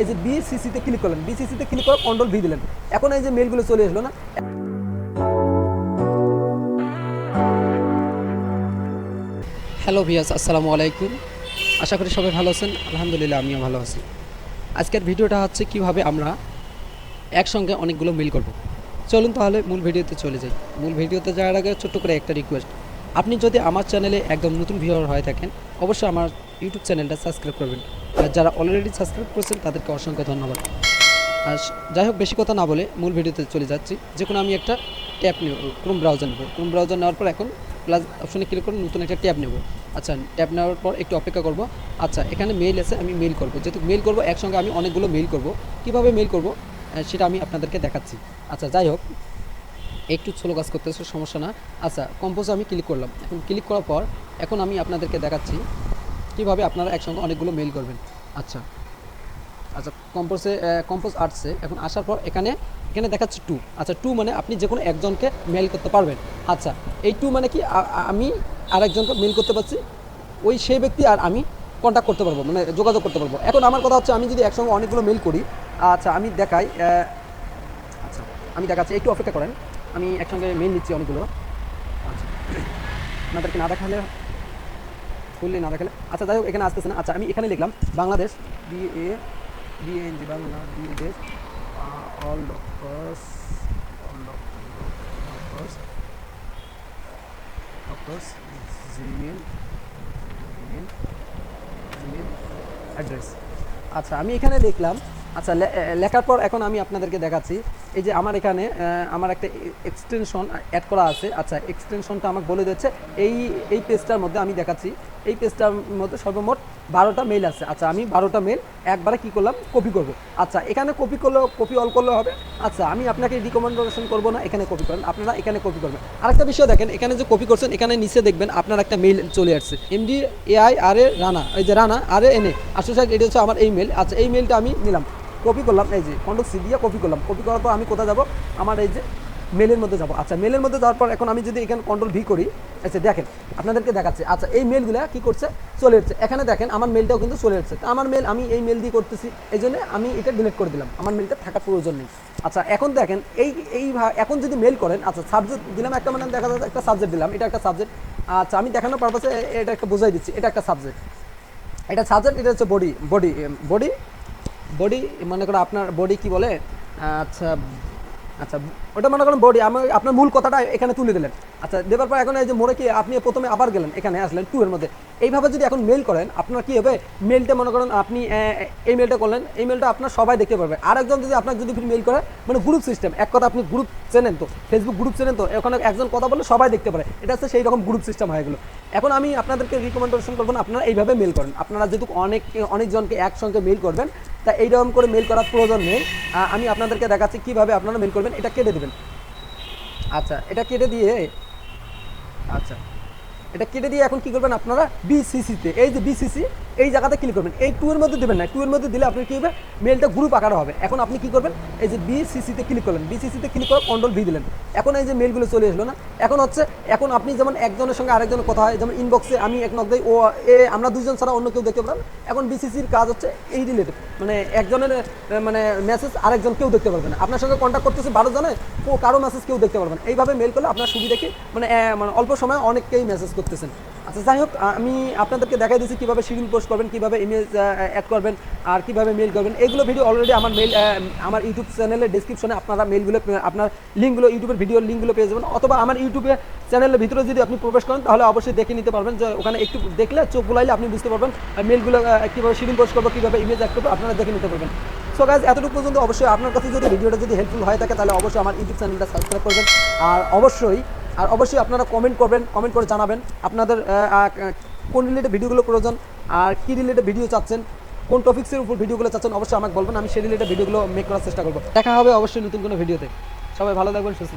এই যে বিসিসিতে ক্লিক করলেন বিসিসিতে ক্লিক করে কন্ট্রোল ভি দিলেন। এখন এই যে মেলগুলো চলে আসলো না? হ্যালো ভিয়াস আসসালামু আলাইকুম। আশা করি সবাই ভালো আছেন। আলহামদুলিল্লাহ, আমিও ভালো আছি। আজকের ভিডিওটা হচ্ছে কীভাবে আমরা একসঙ্গে অনেকগুলো মিল করব। চলুন তাহলে মূল ভিডিওতে চলে যাই। মূল ভিডিওতে যাওয়ার আগে ছোট্ট করে একটা রিকোয়েস্ট আপনি যদি আমার চ্যানেলে একদম নতুন ভিউয়ার হয়ে থাকেন, অবশ্যই আমার ইউটিউব চ্যানেলটা সাবস্ক্রাইব করবেন। যারা অলরেডি সাবস্ক্রাইব করেছেন, তাদেরকে অসংখ্য ধন্যবাদ। আর যাই হোক, বেশি কথা না বলে মূল ভিডিওতে চলে যাচ্ছি। যে কোনো আমি একটা ট্যাব নেব ক্রোম ব্রাউজার নেব। ক্রোম ব্রাউজার নেওয়ার পর এখন প্লাস অপশনে ক্লিক করে নতুন একটা ট্যাব নেব। আচ্ছা ট্যাব নেওয়ার পর একটু অপেক্ষা করব। আচ্ছা এখানে মেইল আছে, আমি মেইল করব। যেহেতু মেইল করব, একসঙ্গে আমি অনেকগুলো মেইল করব। কীভাবে মেইল করব? সেটা আমি আপনাদেরকে দেখাচ্ছি। আচ্ছা যাই হোক, একটু ছোলো কাজ করতেছে, সমস্যা না। আচ্ছা কম্পোজে আমি ক্লিক করলাম। এখন ক্লিক করার পর, এখন আমি আপনাদেরকে দেখাচ্ছি। কীভাবে আপনারা একসঙ্গে অনেকগুলো মেইল করবেন? আচ্ছা। আচ্ছা কম্পোসে কম্পোজ আর্টসে এখন আসার পর এখানে এখানে দেখাচ্ছে টু আচ্ছা টু মানে আপনি যে কোনো একজনকে মেল করতে পারবেন। আচ্ছা এই টু মানে কি আমি আরেকজনকে মেল করতে পারছি? ওই সেই ব্যক্তি আর আমি কন্ট্যাক্ট করতে পারব মানে যোগাযোগ করতে পারব। এখন আমার কথা হচ্ছে আমি যদি একসঙ্গে অনেকগুলো মেল করি আচ্ছা আমি দেখাই আচ্ছা আমি দেখাচ্ছি একটু অপেক্ষা করেন। আমি একসঙ্গে মেল নিচ্ছি অনেকগুলো। আচ্ছা আপনাদেরকে না দেখালে ফুললি না দেখালে। আচ্ছা যাই হোক, এখানে আসতেছে না। আচ্ছা আমি এখানে লিখলাম, Bangladesh B A B N G Bangladesh all doctors all doctors doctors Gmail Gmail Gmail address আচ্ছা আমি এখানে লিখলাম আচ্ছা লেখার পর এখন আমি আপনাদেরকে দেখাচ্ছি এই যে আমার এখানে আমার একটা এক্সটেনশন অ্যাড করা আছে। আচ্ছা এক্সটেনশনটা আমাকে বলে দিচ্ছে এই এই পেজটার মধ্যে আমি দেখাচ্ছি। এই পেজটার মধ্যে সর্বমোট বারোটা মেল আছে। আচ্ছা আমি বারোটা মেল একবারে কি করলাম? কপি করব। আচ্ছা এখানে কপি করলে কপি অল করলে হবে। আচ্ছা আমি আপনাকে রিকমেন্ডেশন করব না, এখানে কপি করেন। আপনারা এখানে কপি করবেন। আরেকটা বিষয় দেখেন, এখানে যে কপি করছেন, এখানে নিচে দেখবেন আপনার একটা মেল চলে আসছে। এমডি এআই আর এ রানা এই যে রানা আর এ এনে আসলে এটা হচ্ছে আমার এই মেল আচ্ছা এই মেলটা আমি নিলাম। কপি করলাম, এই যে কন্ট্রোল সি দিয়ে কপি করলাম। কপি করার পর আমি কোথায় যাব? আমার এই যে মেলের মধ্যে যাব। আচ্ছা মেলের মধ্যে যাওয়ার পর এখন আমি যদি এখানে কন্ট্রোল ভি করি আচ্ছা দেখেন, আপনাদেরকে দেখাচ্ছে। আচ্ছা এই মেলগুলো কি করছে? চলে এসছে এখানে দেখেন, আমার মেলটাও কিন্তু চলে এসছে তো আমার মেল আমি এই মেল দিয়ে করতেছি। এই জন্য আমি এটা ডিলিট করে দিলাম। আমার মেলটা থাকার প্রয়োজন নেই। আচ্ছা এখন দেখেন, এই এই এখন যদি মেল করেন আচ্ছা সাবজেক্ট দিলাম একটা মানে দেখা যাচ্ছে একটা সাবজেক্ট দিলাম। এটা একটা সাবজেক্ট আচ্ছা আমি দেখানোর পারপাসে এটা একটা বোঝাই দিচ্ছি। এটা একটা সাবজেক্ট এটা সাবজেক্ট এটা হচ্ছে বডি বডি বডি বডি মনে করো আপনার বডি কি বলে? আচ্ছা আচ্ছা ওটা মনে করেন বডি আমি আপনার মূল কথাটা এখানে তুলে দিলেন। আচ্ছা দেবার পর এখন এই যে মোড়ে কি আপনি প্রথমে আবার গেলেন, এখানে আসলেন টু এর মধ্যে। এইভাবে যদি এখন মেল করেন, আপনার কি হবে? মেলটা মনে করেন আপনি এই মেলটা করলেন, এই মেলটা আপনার সবাই দেখতে পারবে। আর একজন যদি আপনার যদি মেল করে মানে গ্রুপ সিস্টেম এক কথা আপনি গ্রুপ চেনেন তো ফেসবুক গ্রুপ চেনেন তো, ওখানে একজন কথা বললে সবাই দেখতে পারে। এটা হচ্ছে সেই রকম গ্রুপ সিস্টেম হয়ে গেলো। এখন আমি আপনাদেরকে রিকমেন্ডেশন করব না, আপনারা এইভাবে মেল করেন। আপনারা যেহেতু অনেক, অনেকজনকে একসঙ্গে মেল করবেন তা এইরকম করে মেল করার প্রয়োজন নেই। আমি আপনাদেরকে দেখাচ্ছি কীভাবে আপনারা মেল করবেন। এটা কেটে দেবেন। আচ্ছা এটা কেটে দিয়ে আচ্ছা এটা কেটে দিয়ে এখন কি করবেন আপনারা? বিসিসিতে এই যে বিসিসি এই জায়গাতে ক্লিক করবেন। এই টু এর মধ্যে দেবেন না। টু এর মধ্যে দিলে আপনার কি হবে? মেলটা গ্রুপ আকারে হবে। এখন আপনি কি করবেন? এই যে বিসিসিতে ক্লিক করলেন। বিসিসিতে ক্লিক করে কন্ট্রোল ভি দিলেন। এখন এই যে মেলগুলো চলে আসলো না? এখন হচ্ছে, এখন আপনি যেমন একজনের সঙ্গে আরেকজনের কথা হয়, যেমন ইনবক্সে আমি এক নক দেই, ও, এ, আমরা দুজন ছাড়া অন্য কেউ দেখতে পারেন এখন বিসিসির কাজ হচ্ছে এই রিলেটেড মানে একজনের মানে মেসেজ আরেকজন কেউ দেখতে পারবে না। আপনার সঙ্গে কন্ট্যাক্ট করতেছে বারো জনে, ও কারও মেসেজ কেউ দেখতে পারবে না। এইভাবে মেল করলে আপনার সুবিধা কি? মানে মানে অল্প সময় অনেককেই মেসেজ করতেছেন। আচ্ছা যাই হোক, আমি আপনাদেরকে দেখাই দিচ্ছি কীভাবে শিডিউল পোস্ট করবেন, কীভাবে ইমেজ অ্যাড করবেন আর কীভাবে মেল করবেন। এগুলো ভিডিও অলরেডি আমার মেল আমার ইউটিউব চ্যানেলের ডিসক্রিপশনে আপনারা মেলগুলো আপনার লিঙ্কগুলো ইউটিউবের ভিডিওর লিঙ্কগুলো পেয়ে যাবেন। অথবা আমার ইউটিউবে চ্যানেলের ভিতরে যদি আপনি প্রবেশ করেন, তাহলে অবশ্যই দেখে নিতে পারবেন যে ওখানে একটু দেখলে চোখ বুলাইলে আপনি বুঝতে পারবেন মেলগুলো কীভাবে শিডিউল পোস্ট করব, কীভাবে ইমেজ অ্যাড করব, আপনারা দেখে নিতে পারবেন। সো গাইজ এতটুকু পর্যন্ত অবশ্যই আপনার কাছে যদি ভিডিওটা যদি হেল্পফুল হয়ে থাকে, তাহলে অবশ্যই আমার ইউটিউব চ্যানেলটা সাবস্ক্রাইব করবেন। আর অবশ্যই আর অবশ্যই আপনারা কমেন্ট করবেন কমেন্ট করে জানাবেন আপনাদের কোন রিলেটেড ভিডিওগুলো প্রয়োজন, আর কী রিলেটেড ভিডিও চাচ্ছেন, কোন টপিক্সের উপর ভিডিওগুলো চাচ্ছেন অবশ্যই আমাকে বলবেন, আমি সেই রিলেটেড ভিডিওগুলো মেক করার চেষ্টা করব। দেখা হবে অবশ্যই নতুন কোনো ভিডিওতে সবাই ভালো থাকবেন, সুস্থ